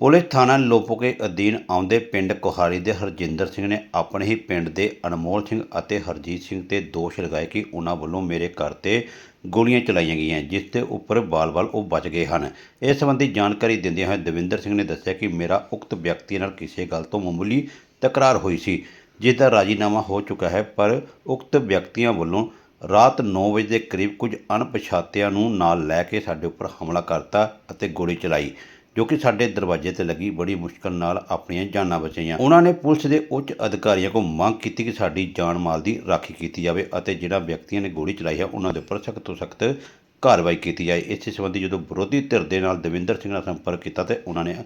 Police ਥਾਣਾ ਲੋਪੋਕੇ ਅਧੀਨ ਆਉਂਦੇ ਪਿੰਡ ਕੋਹਾਰੀ ਦੇ ਹਰਜਿੰਦਰ ਸਿੰਘ ਨੇ ਆਪਣੇ ਹੀ ਪਿੰਡ ਦੇ ਅਨਮੋਲ ਸਿੰਘ ਅਤੇ ਹਰਜੀਤ ਸਿੰਘ ਤੇ ਦੋਸ਼ ਲਗਾਏ ਕਿ ਉਹਨਾਂ ਵੱਲੋਂ ਮੇਰੇ ਘਰ ਤੇ ਗੋਲੀਆਂ ਚਲਾਈਆਂ ਗਈਆਂ, ਜਿਸ ਦੇ ਉੱਪਰ ਬਾਲ-ਬਾਲ ਉਹ ਬਚ ਗਏ ਹਨ। ਇਸ ਸੰਬੰਧੀ ਜਾਣਕਾਰੀ ਦਿੰਦਿਆਂ ਹੋਏ ਦਵਿੰਦਰ ਸਿੰਘ ਨੇ ਦੱਸਿਆ ਕਿ ਮੇਰਾ ਉਕਤ ਵਿਅਕਤੀ ਨਾਲ ਕਿਸੇ ਗੱਲ ਤੋਂ ਮਾਮੂਲੀ ਤਕਰਾਰ ਹੋਈ ਸੀ, ਜਿਸ ਦਾ ਰਾਜੀਨਾਮਾ ਹੋ ਚੁੱਕਾ ਹੈ, ਪਰ ਉਕਤ ਵਿਅਕਤੀਆਂ ਵੱਲੋਂ ਰਾਤ 9 ਵਜੇ ਦੇ ਕਰੀਬ ਕੁਝ ਅਣਪਛਾਤਿਆਂ ਨੂੰ ਨਾਲ ਲੈ ਕੇ ਸਾਡੇ ਉੱਪਰ ਹਮਲਾ ਕਰਤਾ ਅਤੇ ਗੋਲੀ ਚਲਾਈ। ਜੋ ਕਿ ਸਾਡੇ ਦਰਵਾਜ਼ੇ ਤੇ ਲੱਗੀ ਬੜੀ ਮੁਸ਼ਕਲ ਨਾਲ ਆਪਣੀਆਂ ਜਾਨਾਂ ਬਚਾਈਆਂ। ਉਹਨਾਂ ਨੇ ਪੁਲਿਸ ਦੇ ਉੱਚ ਅਧਿਕਾਰੀਆਂ ਕੋਲ ਮੰਗ ਕੀਤੀ ਕਿ ਸਾਡੀ ਜਾਨ ਮਾਲ ਦੀ ਰਾਖੀ ਕੀਤੀ ਜਾਵੇ ਅਤੇ ਜਿਹੜਾ ਵਿਅਕਤੀਆਂ ਨੇ ਗੋਲੀ ਚਲਾਈ ਹੈ, ਉਹਨਾਂ ਦੇ ਉੱਪਰ ਸਖਤ ਤੋਂ ਸਖਤ ਕਾਰਵਾਈ ਕੀਤੀ ਜਾਏ। ਇਸ ਸੰਬੰਧੀ ਜਦੋਂ ਵਿਰੋਧੀ ਧਿਰ ਦੇ ਨਾਲ ਦਵਿੰਦਰ ਸਿੰਘ ਨਾਲ ਸੰਪਰਕ ਕੀਤਾ ਤੇ ਉਹਨਾਂ ਨੇ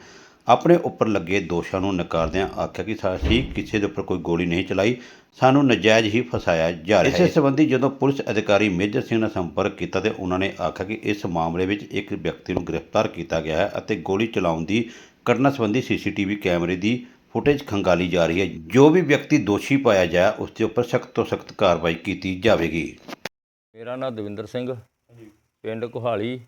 ਆਪਣੇ ਉੱਪਰ ਲੱਗੇ ਦੋਸ਼ਾਂ ਨੂੰ ਨਕਾਰਦਿਆਂ ਆਖਿਆ ਕਿ ਅਸੀਂ ਕਿਸੇ ਦੇ ਉੱਪਰ ਕੋਈ ਗੋਲੀ ਨਹੀਂ ਚਲਾਈ ਸਾਨੂੰ ਨਜਾਇਜ਼ ਹੀ ਫਸਾਇਆ ਜਾ ਰਿਹਾ ਹੈ। ਇਸੇ ਸੰਬੰਧੀ ਜਦੋਂ ਪੁਲਿਸ ਅਧਿਕਾਰੀ ਮੇਜਰ ਸਿੰਘ ਨਾਲ ਸੰਪਰਕ ਕੀਤਾ ਤੇ ਉਹਨਾਂ ਨੇ ਆਖਿਆ ਕਿ ਇਸ ਮਾਮਲੇ ਵਿੱਚ ਇੱਕ ਵਿਅਕਤੀ ਨੂੰ ਗ੍ਰਿਫਤਾਰ ਕੀਤਾ ਗਿਆ ਹੈ ਅਤੇ ਗੋਲੀ ਚਲਾਉਣ ਦੀ ਘਟਨਾ ਸੰਬੰਧੀ ਸੀਸੀਟੀਵੀ ਕੈਮਰੇ ਦੀ ਫੁਟੇਜ ਖੰਗਾਲੀ ਜਾ ਰਹੀ ਹੈ। ਜੋ ਵੀ ਵਿਅਕਤੀ ਦੋਸ਼ੀ ਪਾਇਆ ਜਾਏ ਉਸ ਦੇ ਉੱਪਰ ਸਖਤ ਤੋਂ ਸਖਤ ਕਾਰਵਾਈ ਕੀਤੀ ਜਾਵੇਗੀ। ਮੇਰਾ ਨਾਮ ਦਵਿੰਦਰ ਸਿੰਘ। ਪਿੰਡ ਕੁਹਾਲੀ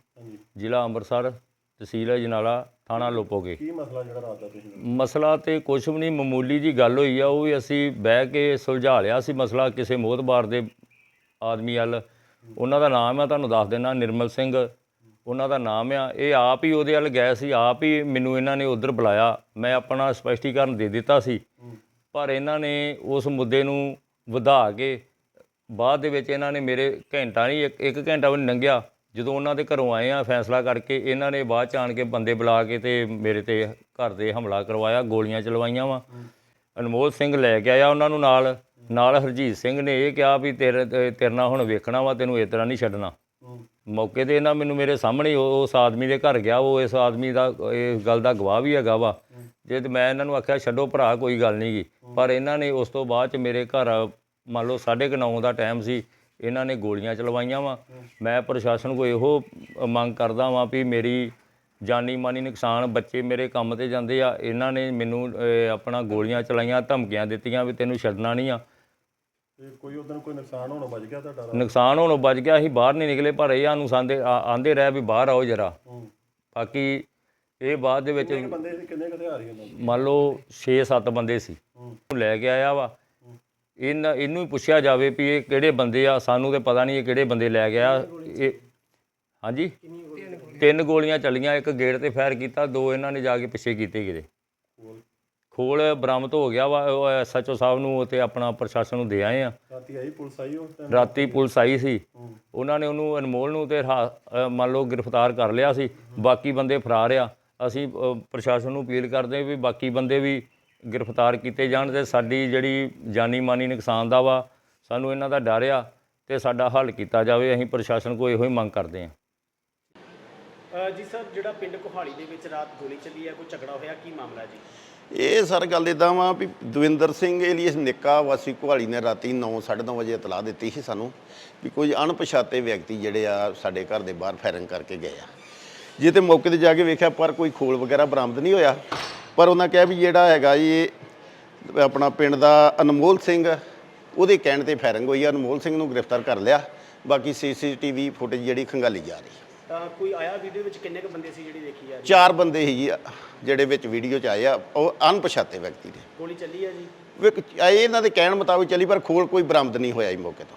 ਜ਼ਿਲ੍ਹਾ ਅੰਮ੍ਰਿਤਸਰ ਤਹਿਸੀਲ ਅਜਨਾਲਾ ਥਾਣਾ ਲੋਪੋਗੇ ਕੀ। ਮਸਲਾ ਜਿਹੜਾ ਰਾਤ ਦਾ ਤੁਸੀਂ ਮਸਲਾ ਤੇ ਕੁਛ ਵੀ ਨਹੀਂ ਮਾਮੂਲੀ ਜੀ ਗੱਲ ਹੋਈ ਆ ਉਹ ਵੀ ਅਸੀਂ ਬਹਿ ਕੇ ਸੁਲਝਾ ਲਿਆ ਸੀ ਮਸਲਾ ਕਿਸੇ ਮੋਹਤਬਾਰ ਦੇ ਆਦਮੀ ਵੱਲ। ਉਹਨਾਂ ਦਾ ਨਾਮ ਆ ਤੁਹਾਨੂੰ ਦੱਸ ਦੇਣਾ ਨਿਰਮਲ ਸਿੰਘ। ਉਹਨਾਂ ਦਾ ਨਾਮ ਆ ਇਹ ਆਪ ਹੀ ਉਹਦੇ ਵੱਲ ਗਏ ਸੀ ਆਪ ਹੀ ਮੈਨੂੰ ਇਹਨਾਂ ਨੇ ਉਧਰ ਬੁਲਾਇਆ। ਮੈਂ ਆਪਣਾ ਸਪਸ਼ਟੀਕਰਨ ਦੇ ਦਿੱਤਾ ਸੀ। ਪਰ ਇਹਨਾਂ ਨੇ ਉਸ ਮੁੱਦੇ ਨੂੰ ਵਧਾ ਕੇ ਬਾਅਦ ਦੇ ਵਿੱਚ ਇਹਨਾਂ ਨੇ ਮੇਰੇ ਘੰਟਾ ਨਹੀਂ ਇੱਕ ਇੱਕ ਘੰਟਾ ਵੀ ਲੰਘਿਆ। ਜਦੋਂ ਉਹਨਾਂ ਦੇ ਘਰੋਂ ਆਏ ਆ ਫੈਸਲਾ ਕਰਕੇ ਇਹਨਾਂ ਨੇ ਬਾਅਦ ਚ ਆਣ ਕੇ ਬੰਦੇ ਬੁਲਾ ਕੇ ਤੇ ਮੇਰੇ ਤੇ ਘਰ ਦੇ ਹਮਲਾ ਕਰਵਾਇਆ ਗੋਲੀਆਂ ਚਲਵਾਈਆਂ ਵਾ। ਅਨਮੋਲ ਸਿੰਘ ਲੈ ਕੇ ਆਇਆ ਉਹਨਾਂ ਨੂੰ ਨਾਲ। ਨਾਲ ਹਰਜੀਤ ਸਿੰਘ ਨੇ ਇਹ ਕਿਹਾ ਵੀ ਤੇਰੇ ਤੇਰੇ ਨਾਲ ਹੁਣ ਵੇਖਣਾ ਵਾ ਤੈਨੂੰ ਇਸ ਤਰ੍ਹਾਂ ਨਹੀਂ ਛੱਡਣਾ। ਮੌਕੇ ਤੇ ਇਹਨਾਂ ਮੈਨੂੰ ਮੇਰੇ ਸਾਹਮਣੇ ਉਸ ਆਦਮੀ ਦੇ ਘਰ ਗਿਆ ਉਹ ਇਸ ਆਦਮੀ ਦਾ ਇਸ ਗੱਲ ਦਾ ਗਵਾਹ ਵੀ ਹੈਗਾ ਵਾ। ਜੇ ਤੇ ਮੈਂ ਇਹਨਾਂ ਨੂੰ ਆਖਿਆ ਛੱਡੋ ਭਰਾ ਕੋਈ ਗੱਲ ਨਹੀਂ ਗੀ। ਪਰ ਇਹਨਾਂ ਨੇ ਉਸ ਤੋਂ ਬਾਅਦ ਚ ਮੇਰੇ ਘਰ ਮੰਨ ਲਓ 9:30 ਦਾ ਟਾਈਮ ਸੀ ਇਹਨਾਂ ਨੇ ਗੋਲੀਆਂ ਚਲਵਾਈਆਂ ਵਾ। ਮੈਂ ਪ੍ਰਸ਼ਾਸਨ ਕੋ ਇਹੋ ਮੰਗ ਕਰਦਾ ਵਾਂ ਵੀ ਮੇਰੀ ਜਾਨੀ ਮਾਨੀ ਨੁਕਸਾਨ ਬੱਚੇ ਮੇਰੇ ਕੰਮ ਤੇ ਜਾਂਦੇ ਆ। ਇਹਨਾਂ ਨੇ ਮੈਨੂੰ ਆਪਣਾ ਗੋਲੀਆਂ ਚਲਾਈਆਂ ਧਮਕੀਆਂ ਦਿੱਤੀਆਂ ਵੀ ਤੈਨੂੰ ਛੱਡਣਾ ਨਹੀਂ ਆ। ਕੋਈ ਉਦੋਂ ਕੋਈ ਨੁਕਸਾਨ ਹੋਣਾ ਬਚ ਗਿਆ ਤੁਹਾਡਾ? ਨੁਕਸਾਨ ਹੋਣੋਂ ਬਚ ਗਿਆ ਅਸੀਂ ਬਾਹਰ ਨਹੀਂ ਨਿਕਲੇ ਪਰ ਇਹ ਸਾਨੂੰ ਸੰਦੇ ਆਂਦੇ ਰਹਿ ਵੀ ਬਾਹਰ ਆਓ ਜਰਾ। ਬਾਕੀ ਇਹ ਬਾਅਦ ਦੇ ਵਿੱਚ ਮੰਨ ਲਓ 6-7 ਬੰਦੇ ਸੀ। ਲੈ ਕੇ ਆਇਆ ਵਾ। ਇਹਨਾਂ ਇਹਨੂੰ ਹੀ ਪੁੱਛਿਆ ਜਾਵੇ ਵੀ ਇਹ ਕਿਹੜੇ ਬੰਦੇ ਆ ਸਾਨੂੰ ਤੇ ਪਤਾ ਨਹੀਂ ਇਹ ਕਿਹੜੇ ਬੰਦੇ ਲੈ ਗਿਆ। ਇਹ ਹਾਂਜੀ? ਤਿੰਨ ਗੋਲੀਆਂ ਚੱਲੀਆਂ ਇੱਕ ਗੇਟ ਤੇ ਫਾਇਰ ਕੀਤਾ ਦੋ ਇਹਨਾਂ ਨੇ ਜਾ ਕੇ ਪਿੱਛੇ ਕੀਤੇ ਕਿਤੇ। ਕੋਲ ਖੋਲ ਬਰਾਮਦ ਹੋ ਗਿਆ ਵਾ ਉਹ ਐਸਐਚਓ ਸਾਹਿਬ ਨੂੰ ਤੇ ਆਪਣਾ ਪ੍ਰਸ਼ਾਸਨ ਨੂੰ ਦੇ ਆਏ ਆ। ਰਾਤੀ ਆਈ ਪੁਲਿਸ ਆਈ ਉਸ ਟਾਈਮ ਰਾਤੀ ਪੁਲਿਸ ਆਈ ਸੀ। ਉਹਨਾਂ ਨੇ ਉਹਨੂੰ ਅਨਮੋਲ ਨੂੰ ਤੇ ਮੰਨ ਲਓ ਗ੍ਰਿਫਤਾਰ ਕਰ ਲਿਆ ਸੀ। ਬਾਕੀ ਬੰਦੇ ਫਰਾਰ ਆ। ਅਸੀਂ ਪ੍ਰਸ਼ਾਸਨ ਨੂੰ ਅਪੀਲ ਕਰਦੇ ਵੀ ਬਾਕੀ ਬੰਦੇ ਵੀ ਗ੍ਰਿਫਤਾਰ ਕੀਤੇ ਜਾਣ ਤੇ ਸਾਡੀ ਜਿਹੜੀ ਜਾਨੀ ਮਾਨੀ ਨੁਕਸਾਨ ਦਾ ਵਾ ਸਾਨੂੰ ਇਹਨਾਂ ਦਾ ਡਰ ਆ ਤੇ ਸਾਡਾ ਹੱਲ ਕੀਤਾ ਜਾਵੇ। ਅਸੀਂ ਪ੍ਰਸ਼ਾਸਨ ਕੋਲ ਇਹੋ ਹੀ ਮੰਗ ਕਰਦੇ ਹਾਂ। ਜੀ ਸਰ ਜਿਹੜਾ ਪਿੰਡ ਕੋਹਾਲੀ ਦੇ ਵਿੱਚ ਰਾਤ ਗੋਲੀ ਚੱਲੀ ਹੈ ਕੋਈ ਝਗੜਾ ਹੋਇਆ? ਕੀ ਮਾਮਲਾ ਜੀ? ਇਹ ਸਰ ਗੱਲ ਇਦਾਂ ਵਾ ਵੀ ਦਵਿੰਦਰ ਸਿੰਘ ਏਲੀਅਸ ਨਿੱਕਾ ਵਾਸੀ ਕੁਹਾਲੀ ਨੇ ਰਾਤੀ 9:30 ਵਜੇ ਇਤਲਾਹ ਦਿੱਤੀ ਸੀ ਸਾਨੂੰ ਵੀ ਕੁਝ ਅਣਪਛਾਤੇ ਵਿਅਕਤੀ ਜਿਹੜੇ ਆ ਸਾਡੇ ਘਰ ਦੇ ਬਾਹਰ ਫਾਇਰਿੰਗ ਕਰਕੇ ਗਏ ਆ। ਜੇ ਤੇ ਮੌਕੇ ਤੇ ਜਾ ਕੇ ਵੇਖਿਆ ਪਰ ਕੋਈ ਖੋਲ ਵਗੈਰਾ ਬਰਾਮਦ ਨਹੀਂ ਹੋਇਆ। ਪਰ ਉਹਨਾਂ ਕਿਹਾ ਵੀ ਜਿਹੜਾ ਹੈਗਾ ਜੀ ਇਹ ਆਪਣਾ ਪਿੰਡ ਦਾ ਅਨਮੋਲ ਸਿੰਘ ਉਹਦੇ ਕਹਿਣ ਤੇ ਫਾਇਰਿੰਗ ਹੋਈ ਆ ਅਨਮੋਲ ਸਿੰਘ ਨੂੰ ਗ੍ਰਿਫਤਾਰ ਕਰ ਲਿਆ। ਬਾਕੀ ਸੀਸੀਟੀਵੀ ਫੁਟੇਜ ਜਿਹੜੀ ਖੰਗਾਲੀ ਜਾ ਰਹੀ। ਤਾਂ ਕੋਈ ਆਇਆ ਵੀਡੀਓ ਵਿੱਚ ਕਿੰਨੇ ਕੁ ਬੰਦੇ ਸੀ ਜਿਹੜੀ ਦੇਖੀ ਜਾ ਰਹੀ? ਚਾਰ ਬੰਦੇ ਸੀ ਜੀ ਜਿਹੜੇ ਵਿੱਚ ਵੀਡੀਓ 'ਚ ਆਏ ਆ ਉਹ ਅਣਪਛਾਤੇ ਵਿਅਕਤੀ ਨੇ। ਗੋਲੀ ਚੱਲੀ ਹੈ ਜੀ? ਇਹ ਇਹਨਾਂ ਦੇ ਕਹਿਣ ਮੁਤਾਬਕ ਚੱਲੀ ਪਰ ਖੋਲ ਕੋਈ ਬਰਾਮਦ ਨਹੀਂ ਹੋਇਆ ਇਸ ਮੌਕੇ ਤੋਂ।